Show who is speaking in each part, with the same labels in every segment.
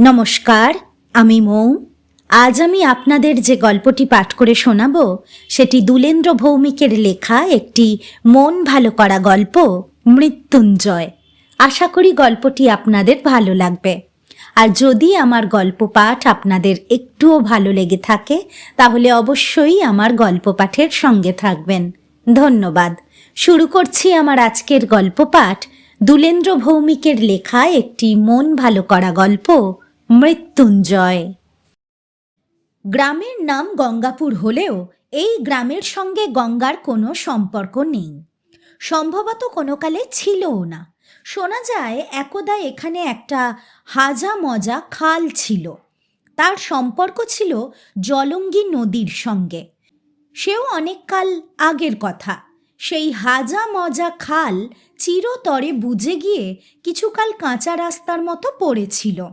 Speaker 1: নমস্কার, আমি মৌ। আজ আমি আপনাদের যে গল্পটি পাঠ করে শোনাব, সেটি দুলেন্দ্র ভৌমিকের লেখা একটি মন ভালো করা গল্প, মৃত্যুঞ্জয়। আশা করি গল্পটি আপনাদের ভালো লাগবে। আর যদি আমার গল্প পাঠ আপনাদের একটুও ভালো লেগে থাকে, তাহলে অবশ্যই আমার গল্প পাঠের সঙ্গে থাকবেন। ধন্যবাদ। শুরু করছি আমার আজকের গল্প পাঠ, দুলেন্দ্র ভৌমিকের লেখা একটি মন ভালো করা গল্প মৃত্যুঞ্জয়। গ্রামের নাম গঙ্গাপুর হলেও এই গ্রামের সঙ্গে গঙ্গার কোনো সম্পর্ক নেই। সম্ভবত কোনো কালে ছিলও না। শোনা যায়, একদা এখানে একটা হাজা মজা খাল ছিল। তার সম্পর্ক ছিল জলঙ্গি নদীর সঙ্গে। সেও অনেক কাল আগের কথা। সেই হাজা মজা খাল চিরতরে বুঝে গিয়ে কিছুকাল কাঁচা রাস্তার মতো পড়েছিল।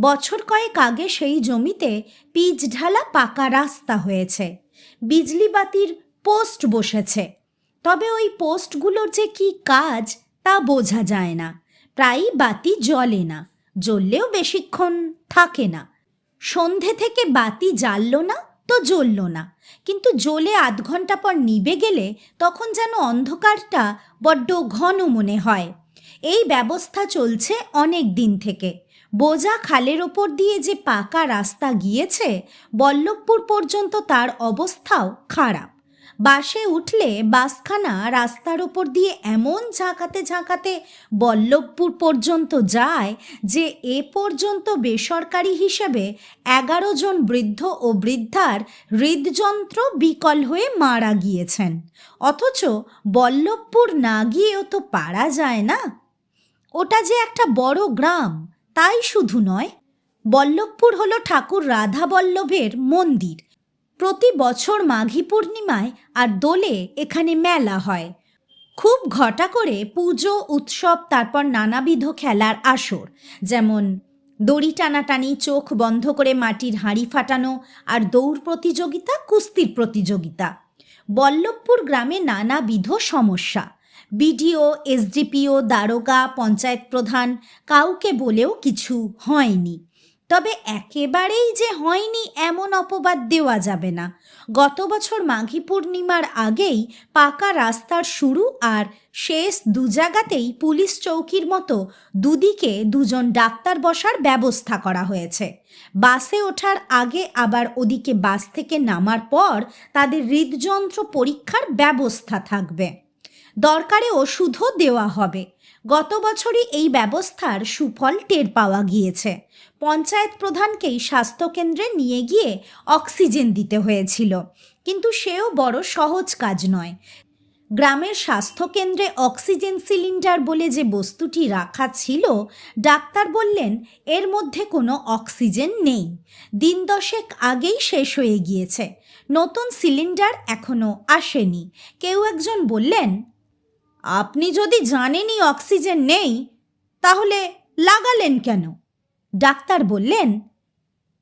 Speaker 1: বছর কয়েক আগে সেই জমিতে পিচ ঢালা পাকা রাস্তা হয়েছে। বিজলি বাতির পোস্ট বসেছে। তবে ওই পোস্টগুলোর যে কি কাজ তা বোঝা যায় না। প্রায়ই বাতি জ্বলে না, জ্বললেও বেশিক্ষণ থাকে না। সন্ধে থেকে বাতি জ্বালল না তো জ্বলল না। কিন্তু জ্বলে আধ ঘণ্টা পর নিভে গেলে তখন যেন অন্ধকারটা বড্ড ঘন মনে হয়। এই ব্যবস্থা চলছে অনেক দিন থেকে। বোজা খালের ওপর দিয়ে যে পাকা রাস্তা গিয়েছে, বল্লভপুর পর্যন্ত তার অবস্থাও খারাপ। বাসে উঠলে বাসখানা রাস্তার ওপর দিয়ে এমন ঝাঁকাতে ঝাঁকাতে বল্লভপুর পর্যন্ত যায় যে এ পর্যন্ত বেসরকারি হিসেবে এগারো জন বৃদ্ধ ও বৃদ্ধার হৃদযন্ত্র বিকল হয়ে মারা গিয়েছেন। অথচ বল্লভপুর না গিয়েও তো পারা যায় না। ওটা যে একটা বড় গ্রাম। তাই শুধু নয়, বল্লভপুর হলো ঠাকুর রাধা বল্লভের মন্দির। প্রতি বছর মাঘী পূর্ণিমায় আর দোলে এখানে মেলা হয়। খুব ঘটা করে পুজো, উৎসব, তারপর নানাবিধ খেলার আসর, যেমন দড়ি টানাটানি, চোখ বন্ধ করে মাটির হাঁড়ি ফাটানো আর দৌড় প্রতিযোগিতা, কুস্তির প্রতিযোগিতা। বল্লভপুর গ্রামে নানাবিধ সমস্যা। বিডিও, এসডিপিও, দারোগা, পঞ্চায়েত প্রধান কাউকে বলেও কিছু হয়নি। তবে একেবারেই যে হয়নি এমন অপবাদ দেওয়া যাবে না। গত বছর মাঘী পূর্ণিমার আগেই পাকা রাস্তার শুরু আর শেষ দু জায়গাতেই পুলিশ চৌকির মতো দুদিকে দুজন ডাক্তার বসার ব্যবস্থা করা হয়েছে। বাসে ওঠার আগে আবার ওদিকে বাস থেকে নামার পর তাদের হৃদযন্ত্র পরীক্ষার ব্যবস্থা থাকবে। দরকারে ওষুধও দেওয়া হবে। গত বছরই এই ব্যবস্থার সুফল টের পাওয়া গিয়েছে। পঞ্চায়েত প্রধানকেই স্বাস্থ্যকেন্দ্রে নিয়ে গিয়ে অক্সিজেন দিতে হয়েছিল। কিন্তু সেও বড় সহজ কাজ নয়। গ্রামের স্বাস্থ্যকেন্দ্রে অক্সিজেন সিলিন্ডার বলে যে বস্তুটি রাখা ছিল, ডাক্তার বললেন, এর মধ্যে কোনো অক্সিজেন নেই। দিন দশেক আগেই শেষ হয়ে গিয়েছে। নতুন সিলিন্ডার এখনও আসেনি। কেউ একজন বললেন আপনি যদি জানেনই অক্সিজেন নেই, তাহলে লাগালেন কেন? ডাক্তার বললেন,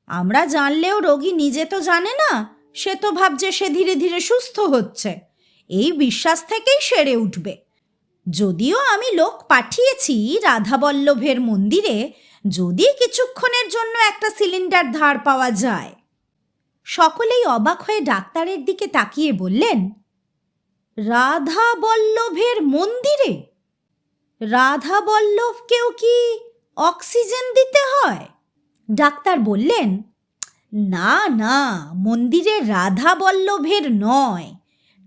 Speaker 1: আমরা জানলেও রোগী নিজে তো জানে না, সে তো ভাবছে সে ধীরে ধীরে সুস্থ হচ্ছে। এই বিশ্বাস থেকেই সেরে উঠবে। যদিও আমি লোক পাঠিয়েছি রাধাবল্লভের মন্দিরে, যদি কিছুক্ষণের জন্য একটা সিলিন্ডার ধার পাওয়া যায় সকলেই অবাক হয়ে ডাক্তারের দিকে তাকিয়ে বললেন রাধা বল্লভের মন্দিরে? রাধা বল্লভকেও কি অক্সিজেন দিতে হয়? ডাক্তার বললেন, না না, মন্দিরে রাধা বল্লভের নয়।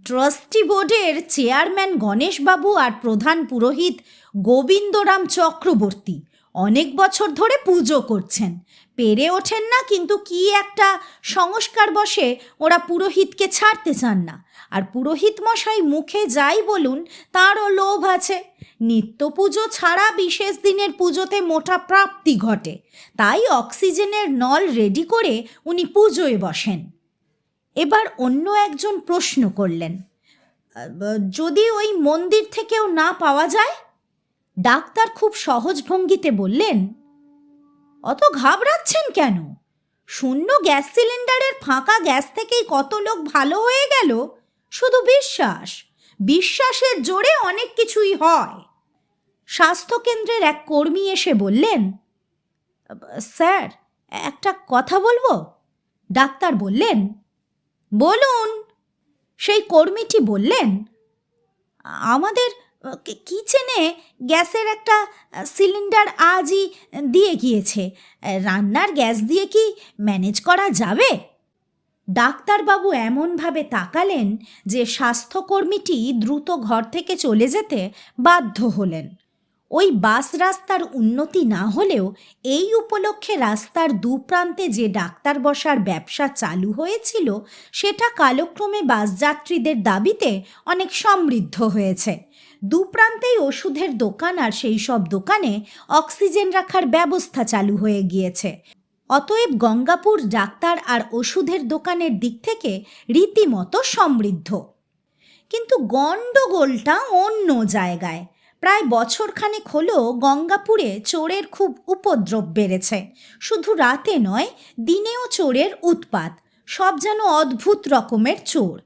Speaker 1: ট্রাস্টি বোর্ডের চেয়ারম্যান গণেশবাবু আর প্রধান পুরোহিত গোবিন্দরাম চক্রবর্তী অনেক বছর ধরে পুজো করছেন। পেরে ওঠেন না, কিন্তু কি একটা সংস্কার বসে ওরা পুরোহিতকে ছাড়তে চান না। আর পুরোহিত মশাই মুখে যাই বলুন, তারও লোভ আছে। নিত্য পুজো ছাড়া বিশেষ দিনের পুজোতে মোটা প্রাপ্তি ঘটে। তাই অক্সিজেনের নল রেডি করে উনি পুজোয় বসেন। এবার অন্য একজন প্রশ্ন করলেন, যদি ওই মন্দির থেকেও না পাওয়া যায়? ডাক্তার খুব সহজ ভঙ্গিতে বললেন, অত ঘাবড়াচ্ছেন কেন? শূন্য গ্যাস সিলিন্ডারের ফাঁকা গ্যাস থেকেই কত লোক ভালো হয়ে গেল। শুধু বিশ্বাস। বিশ্বাসের জোরে অনেক কিছুই হয়। স্বাস্থ্যকেন্দ্রের এক কর্মী এসে বললেন, স্যার, একটা কথা বলব? ডাক্তার বললেন, বলুন। সেই কর্মীটি বললেন, আমাদের কিচেনে গ্যাসের একটা সিলিন্ডার আজই দিয়ে গিয়েছে। রান্নার গ্যাস দিয়ে কি ম্যানেজ করা যাবে? ডাক্তারবাবু এমনভাবে তাকালেন যে স্বাস্থ্যকর্মীটি দ্রুত ঘর থেকে চলে যেতে বাধ্য হলেন। ওই বাস রাস্তার উন্নতি না হলেও এই উপলক্ষে রাস্তার দুপ্রান্তে যে ডাক্তার বসার ব্যবসা চালু হয়েছিল, সেটা কালক্রমে বাসযাত্রীদের দাবিতে অনেক সমৃদ্ধ হয়েছে। দুপ্রান্তেই ওষুধের দোকান আর সেই সব দোকানে অক্সিজেন রাখার ব্যবস্থা চালু হয়ে গিয়েছে। অতএব গঙ্গাপুর ডাক্তার আর ওষুধের দোকানের দিক থেকে রীতিমতো সমৃদ্ধ। কিন্তু গণ্ডগোলটা অন্য জায়গায়। প্রায় বছরখানেক হলো গঙ্গাপুরে চোরের খুব উপদ্রব বেড়েছে। শুধু রাতে নয়, দিনেও চোরের উৎপাত। সব যেন অদ্ভুত রকমের চোর।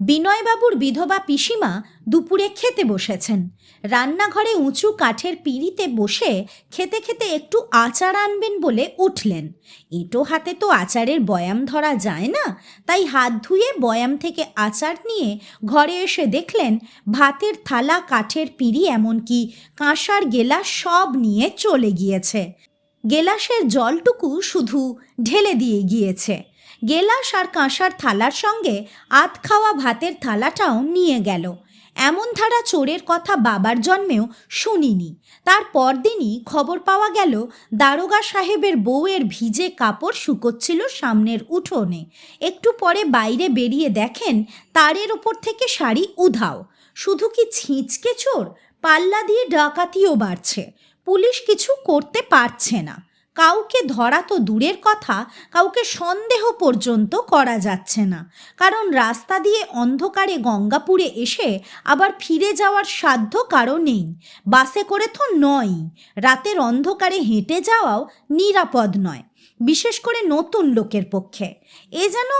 Speaker 1: বিনয়বাবুর বিধবা পিসিমা দুপুরে খেতে বসেছেন। রান্নাঘরে উঁচু কাঠের পিঁড়িতে বসে খেতে খেতে একটু আচার আনবেন বলে উঠলেন। এঁটো হাতে তো আচারের বয়াম ধরা যায় না, তাই হাত ধুয়ে বয়াম থেকে আচার নিয়ে ঘরে এসে দেখলেন ভাতের থালা, কাঠের পিঁড়ি, এমনকি কাঁসার গেলাস সব নিয়ে চলে গিয়েছে। গেলাসের জলটুকু শুধু ঢেলে দিয়ে গিয়েছে। গেলাস আর কাঁসার থালার সঙ্গে আধ খাওয়া ভাতের থালাটাও নিয়ে গেল। এমন ধারা চোরের কথা বাবার জন্মেও শুনিনি। তার পরদিনই খবর পাওয়া গেল, দারোগা সাহেবের বউয়ের ভিজে কাপড় শুকোচ্ছিল সামনের উঠোনে। একটু পরে বাইরে বেরিয়ে দেখেন তারের ওপর থেকে শাড়ি উধাও। শুধু কি ছিঁচকে চোর? পাল্লা দিয়ে ডাকাতিও বাড়ছে। পুলিশ কিছু করতে পারছে না। কাউকে ধরা তো দূরের কথা, কাউকে সন্দেহ পর্যন্ত করা যাচ্ছে না। কারণ রাস্তা দিয়ে অন্ধকারে গঙ্গাপুরে এসে আবার ফিরে যাওয়ার সাধ্য কারও নেই। বাসে করে তো নয় রাতের অন্ধকারে হেঁটে যাওয়াও নিরাপদ নয়, বিশেষ করে নতুন লোকের পক্ষে। এ যেন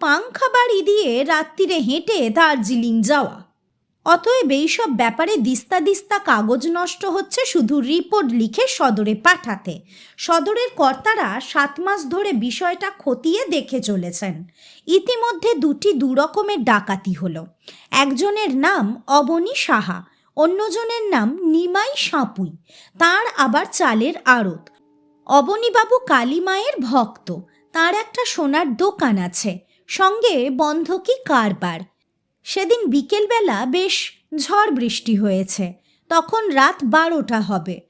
Speaker 1: পাংখা বাড়ি দিয়ে রাত্রিরে হেঁটে দার্জিলিং যাওয়া। অতএব এইসব ব্যাপারে দিস্তা দিস্তা কাগজ নষ্ট হচ্ছে শুধু রিপোর্ট লিখে সদরে পাঠাতে। সদরের কর্তারা সাত মাস ধরে বিষয়টা খতিয়ে দেখে চলেছেন। ইতিমধ্যে দুটি দুরকমের ডাকাতি হলো। একজনের নাম অবনী সাহা, অন্যজনের নাম নিমাই সাঁপুই। তার আবার চালের আড়ত। অবনীবাবু কালীমায়ের ভক্ত। তার একটা সোনার দোকান আছে। সঙ্গে বন্ধকি কারবার। সেদিন বিকেলবেলা বেশ ঝড় বৃষ্টি হয়েছে। তখন রাত বারোটা হবে।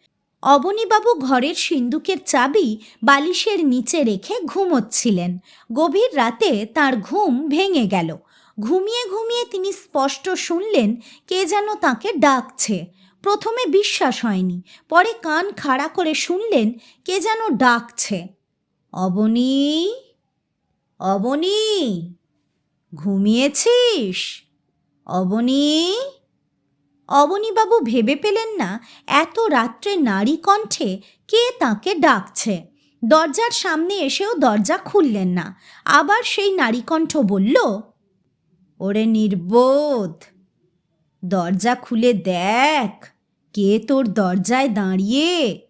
Speaker 1: অবনীবাবু ঘরের সিন্দুকের চাবি বালিশের নিচে রেখে ঘুমোচ্ছিলেন। গভীর রাতে তার ঘুম ভেঙে গেল। ঘুমিয়ে ঘুমিয়ে তিনি স্পষ্ট শুনলেন, কে যেন তাকে ডাকছে। প্রথমে বিশ্বাস হয়নি, পরে কান খাড়া করে শুনলেন, কে যেন ডাকছে। অবনী? অবনী? ঘুমিয়েছিস? অবনী? অবনীবাবু ভেবে পেলেন না এত রাত্রে নারী কণ্ঠে কে তাকে ডাকছে। দরজার সামনে এসেও দরজা খুললেন না। আবার সেই নারী কণ্ঠ বলল, ওরে নির্বোধ, দরজা খুলে দেখ কে তোর দরজায় দাঁড়িয়ে।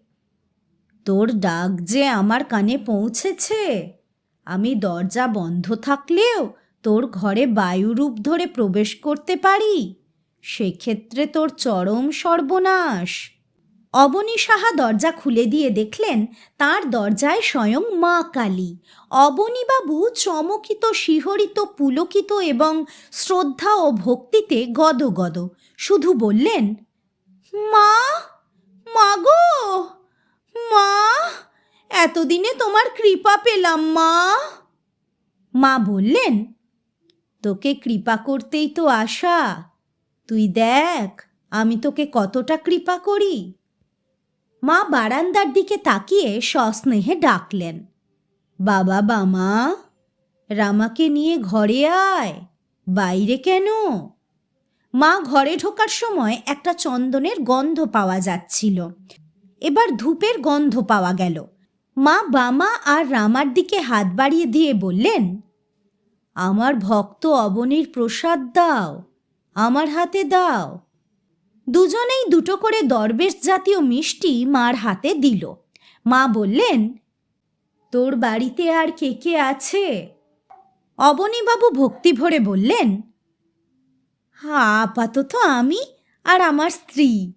Speaker 1: তোর ডাক যে আমার কানে পৌঁছেছে। আমি দরজা বন্ধ থাকলেও তোর ঘরে বায়ুরূপ ধরে প্রবেশ করতে পারি? সেক্ষেত্রে তোর চরম সর্বনাশ। অবনী সাহা দরজা খুলে দিয়ে দেখলেন, তার দরজায় স্বয়ং মা কালী। অবনীবাবু চমকিত, শিহরিত, পুলকিত এবং শ্রদ্ধা ও ভক্তিতে গদগদ। শুধু বললেন, মা মাগো মা, এতদিনে তোমার কৃপা পেলাম মা। মা বললেন তোকে কৃপা করতেই তো আশা। তুই দেখ, আমি তোকে কতটা কৃপা করি। মা বারান্দার দিকে তাকিয়ে সস্নেহে ডাকলেন, বাবা বামা রামাকে নিয়ে ঘরে আয়, বাইরে কেন? মা ঘরে ঢোকার সময় একটা চন্দনের গন্ধ পাওয়া যাচ্ছিল। এবার ধূপের গন্ধ পাওয়া গেল। মা বামা আর রামার দিকে হাত বাড়িয়ে দিয়ে বললেন আমার ভক্ত অবনীর প্রসাদ দাও, আমার হাতে দাও। দুজনেই দুটো করে দরবেশ জাতীয় মিষ্টি মার হাতে দিল। মা বললেন, তোর বাড়িতে আর কে কে আছে? অবনীবাবু ভক্তি ভরে বললেন, হা, আপাতত আমি আর আমার স্ত্রী।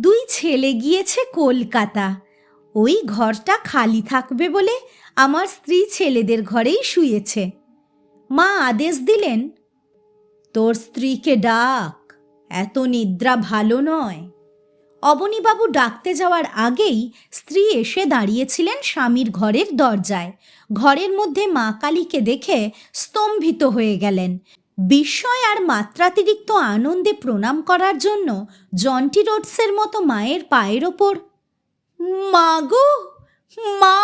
Speaker 1: দুই ছেলে গিয়েছে কলকাতা। ওই ঘরটা খালি থাকবে বলে আমার স্ত্রী ছেলেদের ঘরেই শুয়েছে। মা আদেশ দিলেন, তোর স্ত্রীকে ডাক, এত নিদ্রা ভালো নয়। অবনীবাবু ডাকতে যাওয়ার আগেই স্ত্রী এসে দাঁড়িয়েছিলেন স্বামীর ঘরের দরজায়। ঘরের মধ্যে মা কালীকে দেখে স্তম্ভিত হয়ে গেলেন। বিস্ময় আর মাত্রাতিরিক্ত আনন্দে প্রণাম করার জন্য জন্টি রোডসের মতো মায়ের পায়ের ওপর, মা গো, মা!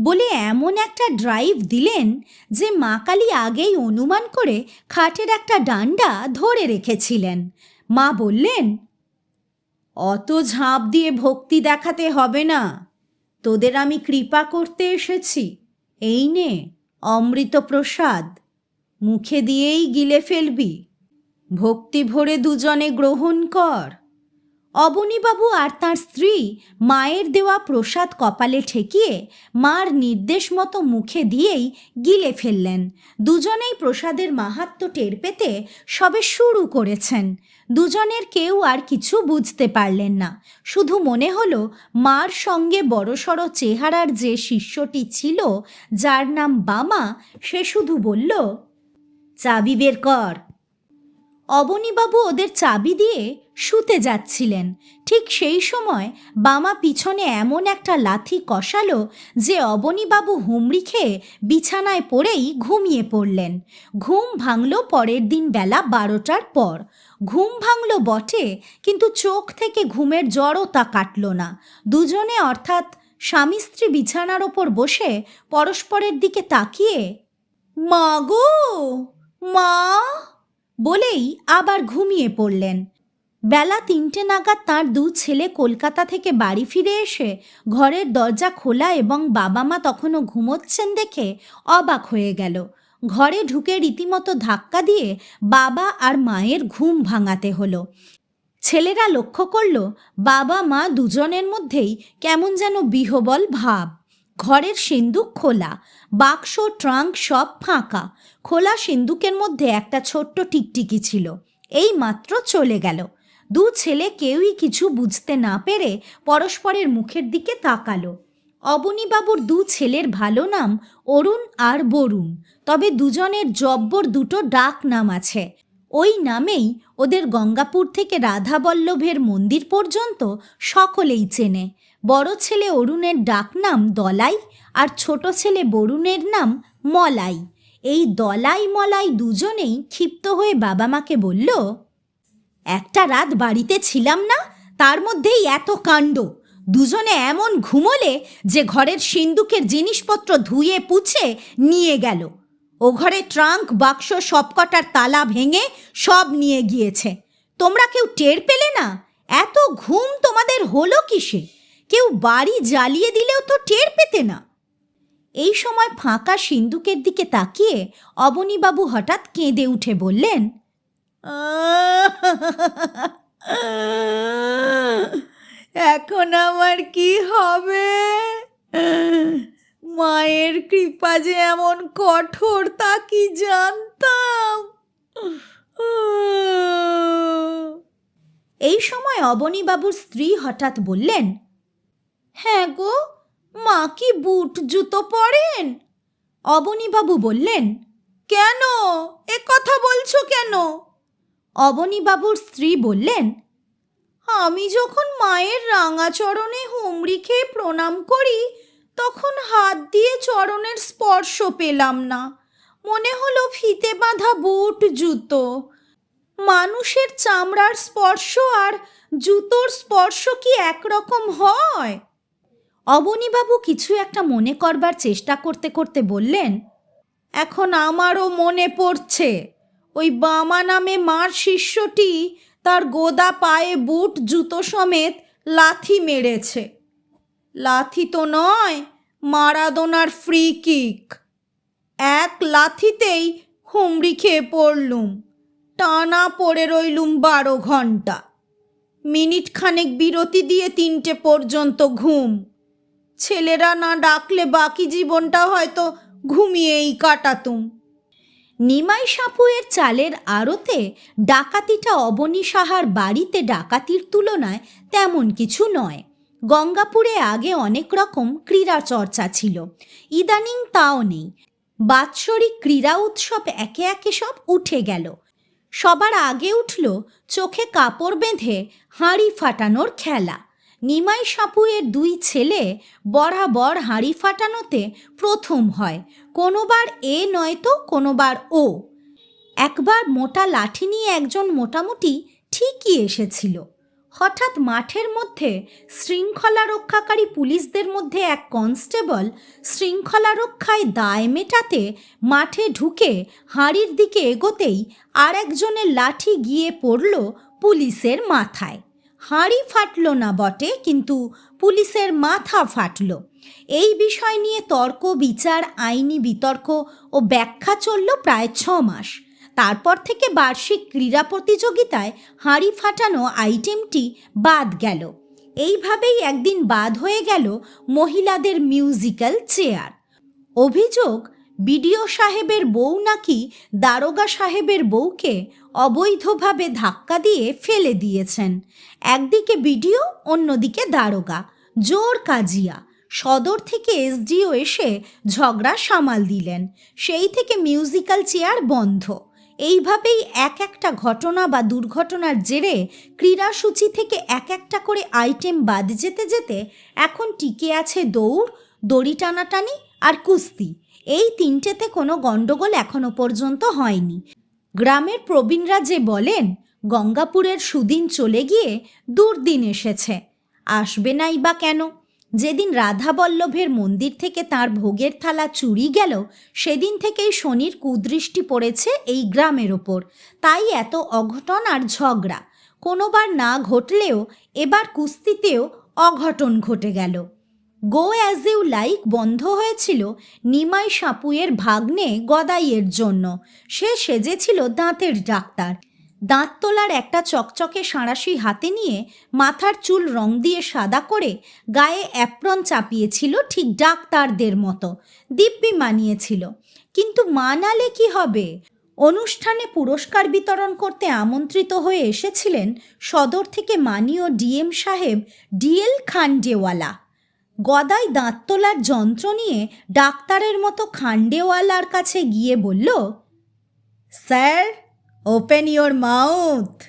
Speaker 1: বলে এমন একটা ড্রাইভ দিলেন যে মা কালী আগেই অনুমান করে খাটের একটা ডান্ডা ধরে রেখেছিলেন। মা বললেন, অত ঝাঁপ দিয়ে ভক্তি দেখাতে হবে না। তোদের আমি কৃপা করতে এসেছি। এই নে অমৃত প্রসাদ মুখে দিয়েই গিলে ফেলবি। ভক্তি ভরে দুজনে গ্রহণ কর। অবনীবাবু আর তার স্ত্রী মায়ের দেওয়া প্রসাদ কপালে ঠেকিয়ে মার নির্দেশ মতো মুখে দিয়েই গিলে ফেললেন। দুজনেই প্রসাদের মাহাত্ম টের পেতে সবে শুরু করেছেন। দুজনের কেউ আর কিছু বুঝতে পারলেন না। শুধু মনে হলো, মার সঙ্গে বড়সড় চেহারার যে শিষ্যটি ছিল, যার নাম বামা, সে শুধু বলল, চাবি বের কর। অবনীবাবু ওদের চাবি দিয়ে শুতে যাচ্ছিলেন। ঠিক সেই সময় বামা পিছনে এমন একটা লাথি কষালো যে অবনীবাবু হুমড়ি খেয়ে বিছানায় পড়েই ঘুমিয়ে পড়লেন। ঘুম ভাঙল পরের দিন বেলা বারোটার পর। ঘুম ভাঙল বটে, কিন্তু চোখ থেকে ঘুমের জড়তা কাটল না। দুজনে অর্থাৎ স্বামী স্ত্রী বিছানার ওপর বসে পরস্পরের দিকে তাকিয়ে, মা গো! মা! বলেই আবার ঘুমিয়ে পড়লেন। বেলা তিনটে নাগাদ তার দু ছেলে কলকাতা থেকে বাড়ি ফিরে এসে ঘরের দরজা খোলা এবং বাবা মা তখনও ঘুমোচ্ছেন দেখে অবাক হয়ে গেল। ঘরে ঢুকে রীতিমতো ধাক্কা দিয়ে বাবা আর মায়ের ঘুম ভাঙাতে হলো। ছেলেরা লক্ষ্য করল বাবা মা দুজনের মধ্যেই কেমন যেন বিহবল ভাব। ঘরের সিন্দুক খোলা, বাক্স, ট্রাঙ্ক সব ফাঁকা। খোলা সিন্দুকের মধ্যে একটা ছোট্ট টিকটিকি ছিল। এই মাত্র চলে গেল। দু ছেলে কেউই কিছু বুঝতে না পেরে পরস্পরের মুখের দিকে তাকালো। অবনীবাবুর দু ছেলের ভালো নাম অরুণ আর বরুণ। তবে দুজনের জব্বর দুটো ডাক নাম আছে। ওই নামেই ওদের গঙ্গাপুর থেকে রাধাবল্লভের মন্দির পর্যন্ত সকলেই চেনে। বড় ছেলে অরুণের ডাক নাম দলাই আর ছোট ছেলে বরুণের নাম মলাই। এই দলাই মলাই দুজনেই ক্ষিপ্ত হয়ে বাবা মাকে বলল, একটা রাত বাড়িতে ছিলাম না, তার মধ্যেই এত কাণ্ড। দুজনে এমন ঘুমোলে যে ঘরের সিন্দুকের জিনিসপত্র ধুয়ে পুছে নিয়ে গেল। ও ঘরে ট্রাঙ্ক, বাক্স, সবকটার তালা ভেঙে সব নিয়ে গিয়েছে। তোমরা কেউ টের পেলে না? এত ঘুম তোমাদের হলো কিসে? কেউ বাড়ি জ্বালিয়ে দিলেও তো টের পেতে না। এই সময় ফাঁকা সিন্দুকের দিকে তাকিয়ে অবনীবাবু হঠাৎ কেঁদে উঠে বললেন এখন আমার কি হবে? মায়ের কৃপা যে এমন কঠোর তা কি জানতাম? এই সময় অবনীবাবুর স্ত্রী হঠাৎ বললেন হ্যাঁ গো, মা কি বুট, জুতো পরেন? অবনীবাবু বললেন, কেন? এ কথা বলছো কেন? অবনীবাবুর স্ত্রী বললেন, আমি যখন মায়ের রাঙাচরণে হুমড়ি খেয়ে প্রণাম করি তখন হাত দিয়ে চরণের স্পর্শ পেলাম না। মনে হলো ফিতে বাঁধা বুট, জুতো। মানুষের চামড়ার স্পর্শ আর জুতোর স্পর্শ কি একরকম হয়? অবনীবাবু কিছু একটা মনে করবার চেষ্টা করতে করতে বললেন, এখন আমারও মনে পড়ছে, ওই বামা নামে মার শিষ্যটি তার গোদা পায়ে বুট, জুতো সমেত লাথি মেরেছে। লাথি তো নয়, মারাদোনার ফ্রি কিক। এক লাথিতেই হুমড়ি খেয়ে পড়লুম, টানা পড়ে রইলুম বারো ঘণ্টা। মিনিট খানেক বিরতি দিয়ে তিনটে পর্যন্ত ঘুম। ছেলেরা না ডাকলে বাকি জীবনটা হয়তো ঘুমিয়েই কাটাতুম। নিমাই সাপুয়ের চালের আড়তে ডাকাতিটা অবনী সাহার বাড়িতে ডাকাতির তুলনায় তেমন কিছু নয়। গঙ্গাপুরে আগে অনেক রকম ক্রীড়া চর্চা ছিল। ইদানিং তাও নেই। বাৎসরিক ক্রীড়া উৎসব একে একে সব উঠে গেল। সবার আগে উঠল চোখে কাপড় বেঁধে হাঁড়ি ফাটানোর খেলা। নিমাই সাপুয়ের দুই ছেলে বরাবর হাঁড়ি ফাটানোতে প্রথম হয়, কোনোবার এ নয়তো কোনোবার ও। একবার মোটা লাঠি নিয়ে একজন মোটামুটি ঠিকই এসেছিল। হঠাৎ মাঠের মধ্যে শৃঙ্খলা রক্ষাকারী পুলিশদের মধ্যে এক কনস্টেবল শৃঙ্খলা রক্ষায় দায় মেটাতে মাঠে ঢুকে হাঁড়ির দিকে এগোতেই আর একজনের লাঠি গিয়ে পড়ল পুলিশের মাথায়। হাঁড়ি ফাটল না বটে, কিন্তু পুলিশের মাথা ফাটল। এই বিষয় নিয়ে তর্ক, বিচার, আইনি বিতর্ক ও ব্যাখ্যা চলল প্রায় ছ মাস। তারপর থেকে বার্ষিক ক্রীড়া প্রতিযোগিতায় হাঁড়ি ফাটানো আইটেমটি বাদ গেল। এইভাবেই একদিন বাদ হয়ে গেল মহিলাদের মিউজিক্যাল চেয়ার। অভিযোগ, বিডিও সাহেবের বউ নাকি দারোগা সাহেবের বউকে অবৈধভাবে ধাক্কা দিয়ে ফেলে দিয়েছেন। একদিকে বিডিও, অন্যদিকে দারোগা। জোর কাজিয়া। সদর থেকে এসডিও এসে ঝগড়া সামাল দিলেন। সেই থেকে মিউজিক্যাল চেয়ার বন্ধ। এইভাবেই এক একটা ঘটনা বা দুর্ঘটনার জেরে ক্রীড়াসূচি থেকে এক একটা করে আইটেম বাদ যেতে যেতে এখন টিকে আছে দৌড়, দড়ি টানাটানি আর কুস্তি। এই তিনটেতে কোনো গণ্ডগোল এখনও পর্যন্ত হয়নি। গ্রামের প্রবীণরা যে বলেন, গঙ্গাপুরের সুদিন চলে গিয়ে দুর্দিন এসেছে। আসবে নাই বা কেন? যেদিন রাধাবল্লভের মন্দির থেকে তার ভোগের থালা চুরি গেল, সেদিন থেকেই শনির কুদৃষ্টি পড়েছে এই গ্রামের ওপর। তাই এত অঘটন আর ঝগড়া। কোনোবার না ঘটলেও এবার কুস্তিতেও অঘটন ঘটে গেল। গো অ্যাজ ইউ লাইক বন্ধ হয়েছিল নিমাই সাপুয়ের ভাগ্নে গদাইয়ের জন্য। সে সেজেছিল দাঁতের ডাক্তার। দাঁত তোলার একটা চকচকে সাঁড়াশি হাতে নিয়ে মাথার চুল রং দিয়ে সাদা করে গায়ে অ্যাপ্রন চাপিয়েছিল ঠিক ডাক্তারদের মতো। দিব্যি মানিয়েছিল। কিন্তু মানালে কি হবে? অনুষ্ঠানে পুরস্কার বিতরণ করতে আমন্ত্রিত হয়ে এসেছিলেন সদর থেকে মানীয় ডিএম সাহেব ডিএল খান্ডেওয়ালা। গদাই দাঁত তোলার যন্ত্র নিয়ে ডাক্তারের মতো খান্ডেওয়ালার কাছে গিয়ে বলল, sir open your mouth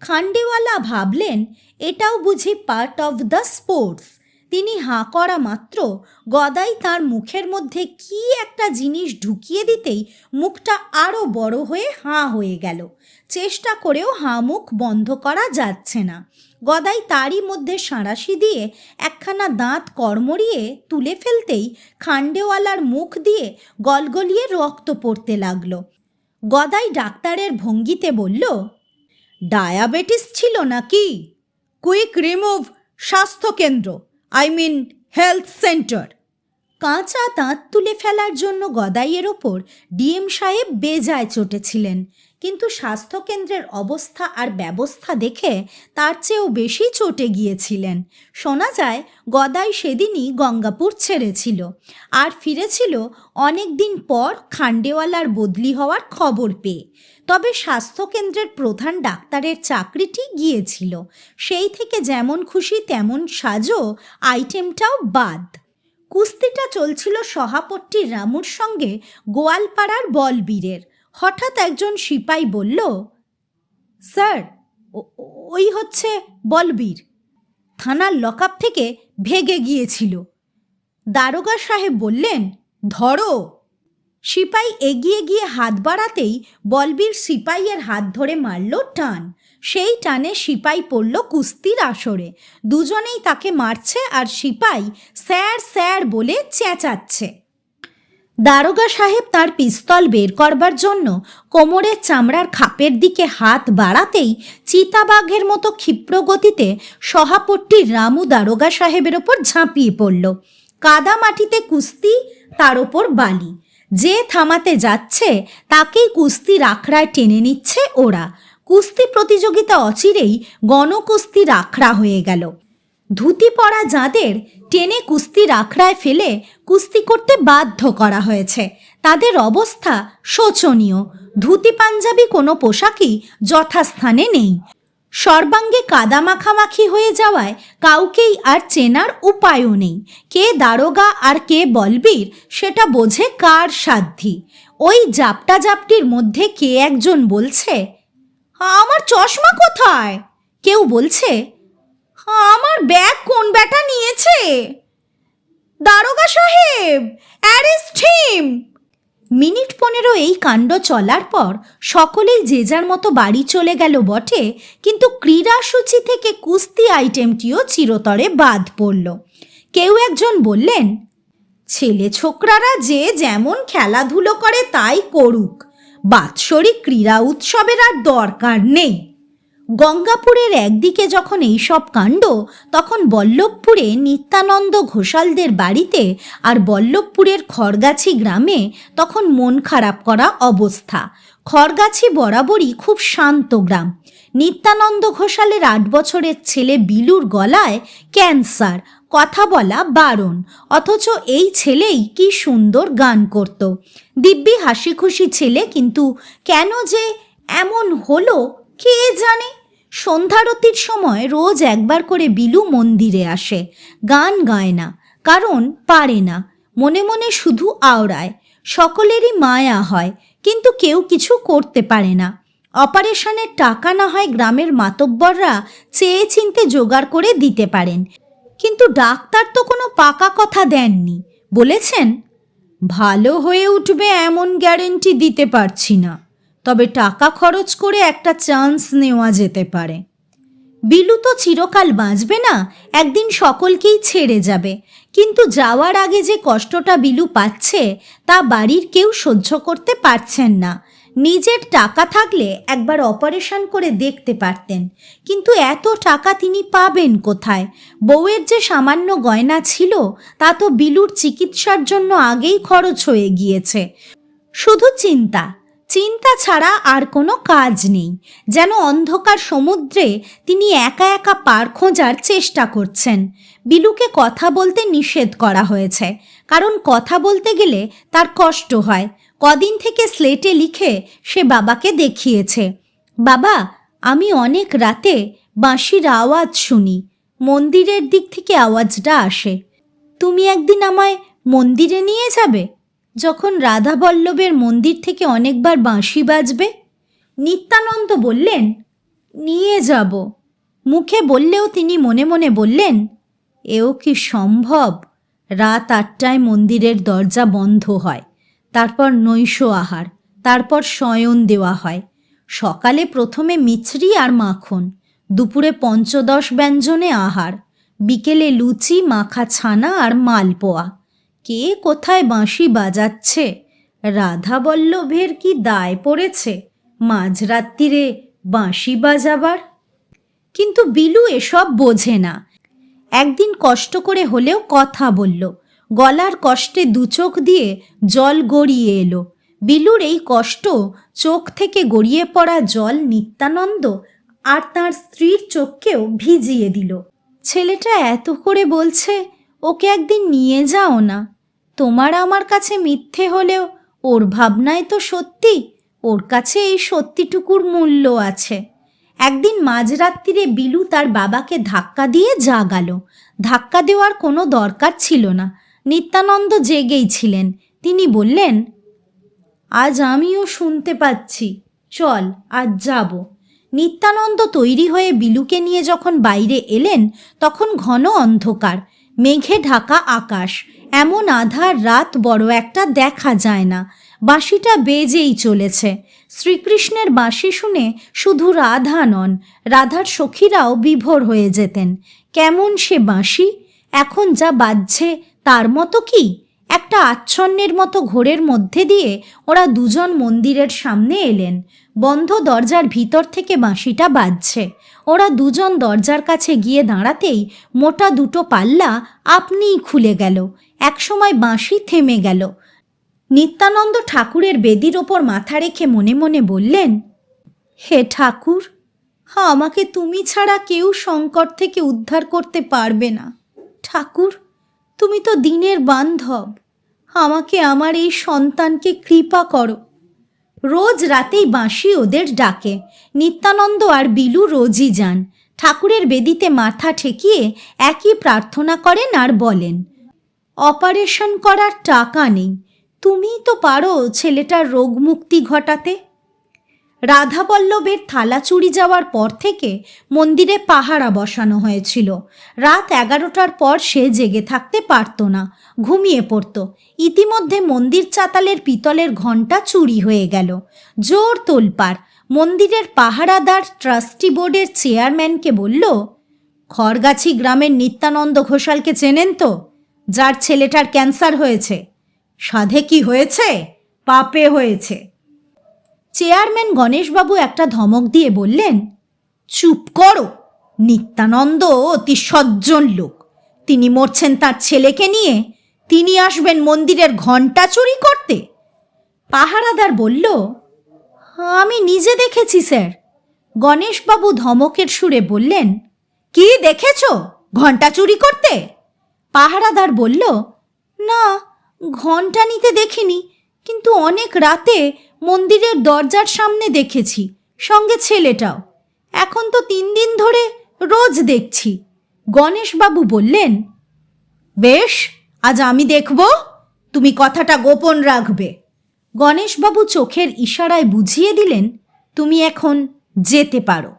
Speaker 1: Khandewala ভাবলেন, এটাও বুঝি পার্ট অফ দ্য স্পোর্টস তিনি হাঁ করা মাত্র, গদাই তার মুখের মধ্যে কি একটা জিনিস ঢুকিয়ে দিতেই মুখটা আরও বড় হয়ে হাঁ হয়ে গেল। চেষ্টা করেও হাঁ মুখ বন্ধ করা যাচ্ছে না। গদাই তারই মধ্যে সাঁড়াশি দিয়ে একখানা দাঁত কর্মরিয়ে তুলে ফেলতেই খান্ডেওয়ালার মুখ দিয়ে গলগলিয়ে রক্ত পড়তে লাগল। গদাই ডাক্তারের ভঙ্গিতে বলল, ডায়াবেটিস ছিল নাকি? কুইক রিমুভ স্বাস্থ্যকেন্দ্র, আই মিন হেলথ সেন্টার। কাঁচা দাঁত তুলে ফেলার জন্য গদাইয়ের ওপর ডিএম সাহেব বেজায় চটেছিলেন। কিন্তু স্বাস্থ্যকেন্দ্রের অবস্থা আর ব্যবস্থা দেখে তার চেয়েও বেশি চটে গিয়েছিলেন। শোনা যায়, গদাই সেদিনই গঙ্গাপুর ছেড়েছিল আর ফিরেছিল অনেক দিন পর খান্ডেওয়ালার বদলি হওয়ার খবর পেয়ে। তবে স্বাস্থ্যকেন্দ্রের প্রধান ডাক্তারের চাকরিটি গিয়েছিল। সেই থেকে যেমন খুশি তেমন সাজো আইটেমটাও বাদ। কুস্তিটা চলছিল সহাপট্টি রামুর সঙ্গে গোয়ালপাড়ার বলবীরের। হঠাৎ একজন সিপাই বলল, স্যার ওই হচ্ছে বলবীর। থানার লকআপ থেকে ভেগে গিয়েছিল। দারোগা সাহেব বললেন, ধরো। সিপাই এগিয়ে গিয়ে হাত বাড়াতেই বলবীর সিপাইয়ের হাত ধরে মারল টান। সেই টানে সিপাই পড়ল কুস্তির আসরে। দুজনেই তাকে মারছে আর সিপাই স্যার স্যার বলে চেঁচাচ্ছে। দারোগা সাহেব তার পিস্তল বের করবার জন্য কোমরের চামড়ার খাপের দিকে হাত বাড়াতেই চিতাবাঘের মতো ক্ষিপ্র গতিতে সহাপট্টির রামু দারোগা সাহেবের ওপর ঝাঁপিয়ে পড়ল। কাদা মাটিতে কুস্তি, তার ওপর বালি। যে থামাতে যাচ্ছে, তাকেই কুস্তির আখড়ায় টেনে নিচ্ছে ওরা। কুস্তি প্রতিযোগিতা অচিরেই গণকুস্তির আখড়া হয়ে গেল। ধুতি পরা যাঁদের টেনে কুস্তির আখড়ায় ফেলে কুস্তি করতে বাধ্য করা হয়েছে। তাদের অবস্থা শোচনীয়। ধুতি পাঞ্জাবি কোনো পোশাকই যথাস্থানে নেই। সর্বাঙ্গে কাদা মাখামাখি হয়ে যাওয়ায় কাউকেই আর চেনার উপায়ও নেই। কে দারোগা আর কে বলবীর সেটা বোঝে কার সাধ্যি ওই জাপটা জাপটির মধ্যে কে একজন বলছে, আমার চশমা কোথায়? কেউ বলছে আমার ব্যাগ কোন ব্যাটা নিয়েছে? দারোগা সাহেব অ্যারেস্ট হিম মিনিট পনেরো এই কাণ্ড চলার পর সকলেই যে যার মতো বাড়ি চলে গেল বটে, কিন্তু ক্রীড়াসূচি থেকে কুস্তি আইটেমটিও চিরতরে বাদ পড়ল। কেউ একজন বললেন, ছেলে ছোকরারা যে যেমন খেলাধুলো করে তাই করুক। বাৎসরিক ক্রীড়া উৎসবের আর দরকার নেই। গঙ্গাপুরের একদিকে যখন এই সব কাণ্ড, তখন বল্লভপুরে নিত্যানন্দ ঘোষালদের বাড়িতে আর বল্লভপুরের খড়গাছি গ্রামে তখন মন খারাপ করা অবস্থা। খড়গাছি বরাবরই খুব শান্ত গ্রাম। নিত্যানন্দ ঘোষালের আট বছরের ছেলে বিলুর গলায় ক্যান্সার, কথা বলা বারণ, অথচ এই ছেলেই কি সুন্দর গান করত। দিব্যি হাসি খুশি ছেলে কিন্তু কেন যে এমন হলো কে জানে? সন্ধ্যারতির সময় রোজ একবার করে বিলু মন্দিরে আসে, গান গায় না, কারণ পারে না, মনে মনে শুধু আওড়ায়। সকলেরই মায়া হয়, কিন্তু কেউ কিছু করতে পারে না। অপারেশনের টাকা না হয় গ্রামের মাতব্বররা চেয়ে চিনতে জোগাড় করে দিতে পারেন। কিন্তু ডাক্তার তো কোনো পাকা কথা দেননি, বলেছেন, ভালো হয়ে উঠবে এমন গ্যারেন্টি দিতে পারছি না। তবে টাকা খরচ করে একটা চান্স নেওয়া যেতে পারে। বিলু তো চিরকাল বাঁচবে না, একদিন সকলকেই ছেড়ে যাবে। কিন্তু যাওয়ার আগে যে কষ্টটা বিলু পাচ্ছে, তা বাড়ির কেউ সহ্য করতে পারছেন না। নিজের টাকা থাকলে একবার অপারেশন করে দেখতে পারতেন। কিন্তু এত টাকা তিনি পাবেন কোথায়? বউয়ের যে সামান্য গয়না ছিল, তা তো বিলুর চিকিৎসার জন্য আগেই খরচ হয়ে গিয়েছে। শুধু চিন্তা চিন্তা ছাড়া আর কোনো কাজ নেই। যেন অন্ধকার সমুদ্রে তিনি একা একা পার খোঁজার চেষ্টা করছেন। বিলুকে কথা বলতে নিষেধ করা হয়েছে। কারণ কথা বলতে গেলে তার কষ্ট হয়। কদিন থেকে স্লেটে লিখে সে বাবাকে দেখিয়েছে। বাবা, আমি অনেক রাতে বাঁশির আওয়াজ শুনি। মন্দিরের দিক থেকে আওয়াজটা আসে। তুমি একদিন আমায় মন্দিরে নিয়ে যাবে? যখন রাধা বল্লভের মন্দির থেকে অনেকবার বাঁশি বাজবে? নিত্যানন্দ বললেন, নিয়ে যাব। মুখে বললেও তিনি মনে মনে বললেন, এও কি সম্ভব? রাত আটটায় মন্দিরের দরজা বন্ধ হয়, তারপর নৈশ আহার, তারপর শয়ন দেওয়া হয়। সকালে প্রথমে মিছরি আর মাখন, দুপুরে পঞ্চদশ ব্যঞ্জনে আহার, বিকেলে লুচি, মাখা ছানা আর মালপোয়া। কে কোথায় বাঁশি বাজাচ্ছে? রাধা বল্লভের কি দায় পড়েছে? মাঝরাত্রিরে বাঁশি বাজাবার? কিন্তু বিলু এসব বোঝে না। একদিন কষ্ট করে হলেও কথা বলল। গলার কষ্টে দুচোখ দিয়ে জল গড়িয়ে এলো। বিলুর এই কষ্ট চোখ থেকে গড়িয়ে পড়া জল নিত্যানন্দ আর তার স্ত্রীর চোখকেও ভিজিয়ে দিল। ছেলেটা এত করে বলছে, ওকে একদিন নিয়ে যাও না। তোমার আমার কাছে মিথ্যে হলেও, ওর ভাবনায় তো সত্যি, ওর কাছে এই সত্যিটুকুর মূল্য আছে। একদিন মাঝরাত্রিরে বিলু তার বাবাকে ধাক্কা দিয়ে জাগালো। ধাক্কা দেওয়ার কোনো দরকার ছিল না। নিত্যানন্দ জেগেই ছিলেন। তিনি বললেন, আজ আমিও শুনতে পাচ্ছি। চল, আজ যাব। নিত্যানন্দ তৈরি হয়ে বিলুকে নিয়ে যখন বাইরে এলেন, তখন ঘন অন্ধকার। মেঘে ঢাকা আকাশ। এমন আধার রাত বড় একটা দেখা যায় না। বাঁশিটা বেজেই চলেছে। শ্রীকৃষ্ণের বাঁশি শুনে শুধু রাধা নন, রাধার সখীরাও বিভোর হয়ে যেতেন। কেমন সে বাঁশি? এখন যা বাজছে তার মতো কি? একটা আচ্ছন্নের মতো ঘোরের মধ্যে দিয়ে ওরা দুজন মন্দিরের সামনে এলেন। বন্ধ দরজার ভিতর থেকে বাঁশিটা বাজছে। ওরা দুজন দরজার কাছে গিয়ে দাঁড়াতেই মোটা দুটো পাল্লা আপনিই খুলে গেল। একসময় বাঁশি থেমে গেল। নিত্যানন্দ ঠাকুরের বেদির ওপর মাথা রেখে মনে মনে বললেন, হে ঠাকুর, আমাকে তুমি ছাড়া কেউ সংকট থেকে উদ্ধার করতে পারবে না। ঠাকুর, তুমি তো দিনের বান্ধব। আমাকে আমার এই সন্তানকে কৃপা করো। রোজ রাতেই বাঁশি ওদের ডাকে। নিত্যানন্দ আর বিলু রোজই যান। ঠাকুরের বেদিতে মাথা ঠেকিয়ে একই প্রার্থনা করেন আর বলেন অপারেশন করার টাকা নেই। তুমিই তো পারো ছেলেটার রোগ মুক্তি ঘটাতে। রাধাবল্লভের থালা চুরি যাওয়ার পর থেকে মন্দিরে পাহারা বসানো হয়েছিল। রাত এগারোটার পর সে জেগে থাকতে পারত না, ঘুমিয়ে পড়ত। ইতিমধ্যে মন্দির চাতালের পিতলের ঘণ্টা চুরি হয়ে গেল। জোর তোলপাড়, মন্দিরের পাহারাদার ট্রাস্টি বোর্ডের চেয়ারম্যানকে বলল, খড়গাছি গ্রামের নিত্যানন্দ ঘোষালকে চেনেন তো? যার ছেলেটার ক্যান্সার হয়েছে। সাধে কি হয়েছে? পাপে হয়েছে। চেয়ারম্যান গণেশবাবু একটা ধমক দিয়ে বললেন, চুপ করো। নিত্যানন্দ অতি সজ্জন লোক। তিনি মরছেন তার ছেলেকে নিয়ে। তিনি আসবেন মন্দিরের ঘণ্টা চুরি করতে। পাহারাদার বলল, আমি নিজে দেখেছি, স্যার। গণেশবাবু ধমকের সুরে বললেন, কি দেখেছ? ঘণ্টা চুরি করতে? পাহারাদার বলল, না ঘণ্টা নিতে দেখিনি, কিন্তু অনেক রাতে মন্দিরের দরজার সামনে দেখেছি, সঙ্গে ছেলেটাও। এখন তো তিন দিন ধরে রোজ দেখছি। গণেশবাবু বললেন, বেশ, আজ আমি দেখব, তুমি কথাটা গোপন রাখবে। গণেশবাবু চোখের ইশারায় বুঝিয়ে দিলেন, তুমি এখন যেতে পারো।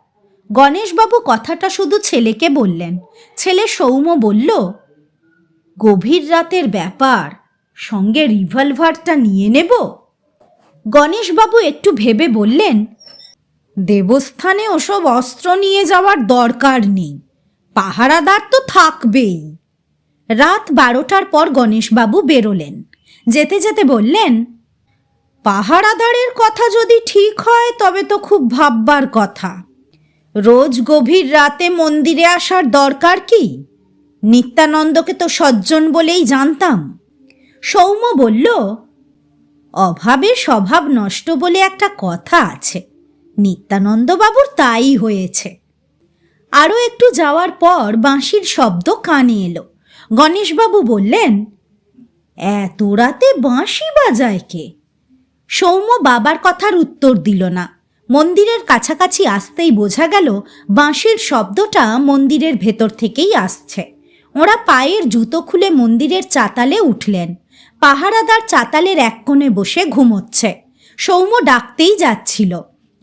Speaker 1: গণেশবাবু কথাটা শুধু ছেলেকে বললেন। ছেলে সৌম্য বলল গভীর রাতের ব্যাপার। সঙ্গে রিভলভারটা নিয়ে নেব? গণেশবাবু একটু ভেবে বললেন, দেবস্থানে ওসব অস্ত্র নিয়ে যাওয়ার দরকার নেই। পাহারাদার তো থাকবেই। রাত বারোটার পর গণেশবাবু বেরোলেন। যেতে যেতে বললেন, পাহারাদারের কথা যদি ঠিক হয়, তবে তো খুব ভাববার কথা। রোজ গভীর রাতে মন্দিরে আসার দরকার কি? নিত্যানন্দকে তো সজ্জন বলেই জানতাম। সৌম্য বলল অভাবে স্বভাব নষ্ট বলে একটা কথা আছে। নিত্যানন্দবাবুর তাই হয়েছে। আরও একটু যাওয়ার পর বাঁশির শব্দ কানে এলো। গণেশবাবু বললেন, এত রাতে বাঁশি বাজায় কে? সৌম্য বাবার কথার উত্তর দিল না। মন্দিরের কাছাকাছি আসতেই বোঝা গেল, বাঁশির শব্দটা মন্দিরের ভেতর থেকেই আসছে। ওরা পায়ের জুতো খুলে মন্দিরের চাতালে উঠলেন। পাহারাদার চাতালের এক কোণে বসে ঘুমোচ্ছে। সৌম্য ডাকতেই যাচ্ছিল।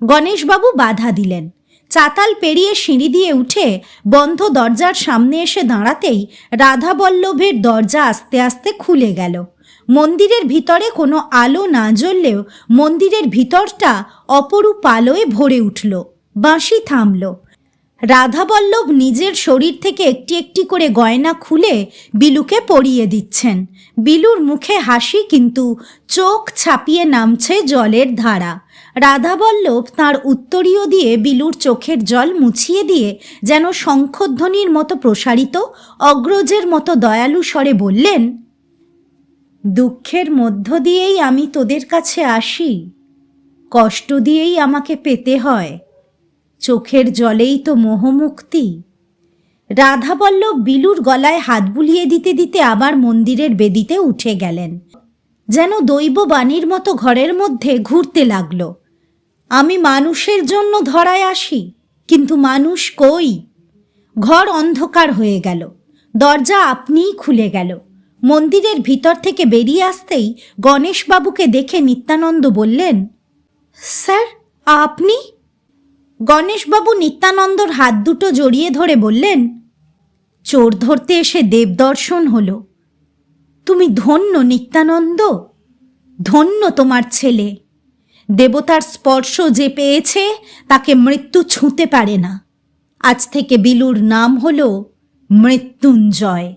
Speaker 1: গণেশবাবু বাধা দিলেন। চাতাল পেরিয়ে সিঁড়ি দিয়ে উঠে বন্ধ দরজার সামনে এসে দাঁড়াতেই রাধাবল্লভের দরজা আস্তে আস্তে খুলে গেল। মন্দিরের ভিতরে কোনো আলো না জ্বললেও মন্দিরের ভিতরটা অপরূপ আলোয় ভরে উঠল। বাঁশি থামল। রাধাবল্লভ নিজের শরীর থেকে একটি একটি করে গয়না খুলে বিলুকে পরিয়ে দিচ্ছেন। বিলুর মুখে হাসি কিন্তু চোখ ছাপিয়ে নামছে জলের ধারা। রাধাবল্লভ তাঁর উত্তরীয় দিয়ে বিলুর চোখের জল মুছিয়ে দিয়ে যেন শঙ্খধ্বনির মতো প্রসারিত, অগ্রজের মতো দয়ালু স্বরে বললেন, দুঃখের মধ্য দিয়েই আমি তোদের কাছে আসি। কষ্ট দিয়েই আমাকে পেতে হয়। চোখের জলেই তো মোহমুক্তি। রাধাবল্লভ বিলুর গলায় হাত বুলিয়ে দিতে দিতে আবার মন্দিরের বেদিতে উঠে গেলেন। যেন দৈব বাণীর মতো ঘরের মধ্যে ঘুরতে লাগল। আমি মানুষের জন্য ধরায় আসি, কিন্তু মানুষ কই? ঘর অন্ধকার হয়ে গেল। দরজা আপনিই খুলে গেল। মন্দিরের ভিতর থেকে বেরিয়ে আসতেই গণেশবাবুকে দেখে নিত্যানন্দ বললেন, স্যার, আপনি? গণেশবাবু নিত্যানন্দর হাত দুটো জড়িয়ে ধরে বললেন, চোর ধরতে এসে দেবদর্শন হল। তুমি ধন্য নিত্যানন্দ, ধন্য তোমার ছেলে। দেবতার স্পর্শ যে পেয়েছে, তাকে মৃত্যু ছুঁতে পারে না। আজ থেকে বিলুর নাম হল মৃত্যুঞ্জয়।